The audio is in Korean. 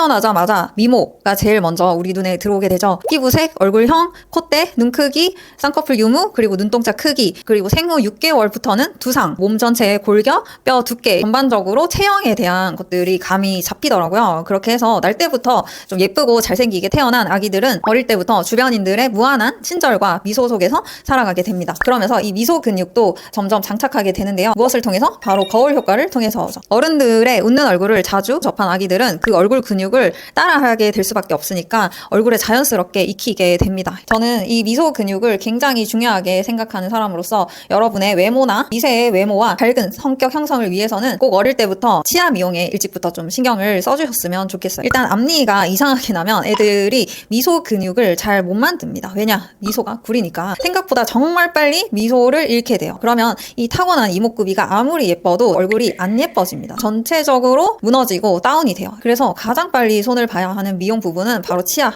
태어나자마자 미모가 제일 먼저 우리 눈에 들어오게 되죠. 피부색, 얼굴형, 콧대, 눈 크기, 쌍꺼풀 유무, 그리고 눈동자 크기, 그리고 생후 6개월부터는 두상, 몸 전체의 골격, 뼈 두께, 전반적으로 체형에 대한 것들이 감이 잡히더라고요. 그렇게 해서 날 때부터 좀 예쁘고 잘생기게 태어난 아기들은 어릴 때부터 주변인들의 무한한 친절과 미소 속에서 살아가게 됩니다. 그러면서 이 미소 근육도 점점 장착하게 되는데요. 무엇을 통해서? 바로 거울 효과를 통해서죠. 어른들의 웃는 얼굴을 자주 접한 아기들은 그 얼굴 근육 을 따라하게 될 수밖에 없으니까 얼굴에 자연스럽게 익히게 됩니다. 저는 이 미소 근육을 굉장히 중요하게 생각하는 사람으로서 여러분의 외모나 미세의 외모와 밝은 성격 형성을 위해서는 꼭 어릴 때부터 치아 미용에 일찍부터 좀 신경을 써주셨으면 좋겠어요. 일단 앞니가 이상하게 나면 애들이 미소 근육을 잘 못 만듭니다. 왜냐? 미소가 구리니까. 생각보다 정말 빨리 미소를 잃게 돼요. 그러면 이 타고난 이목구비가 아무리 예뻐도 얼굴이 안 예뻐집니다. 전체적으로 무너지고 다운이 돼요. 그래서 가장 빨리 손을 봐야 하는 미용 부분은 바로 치아.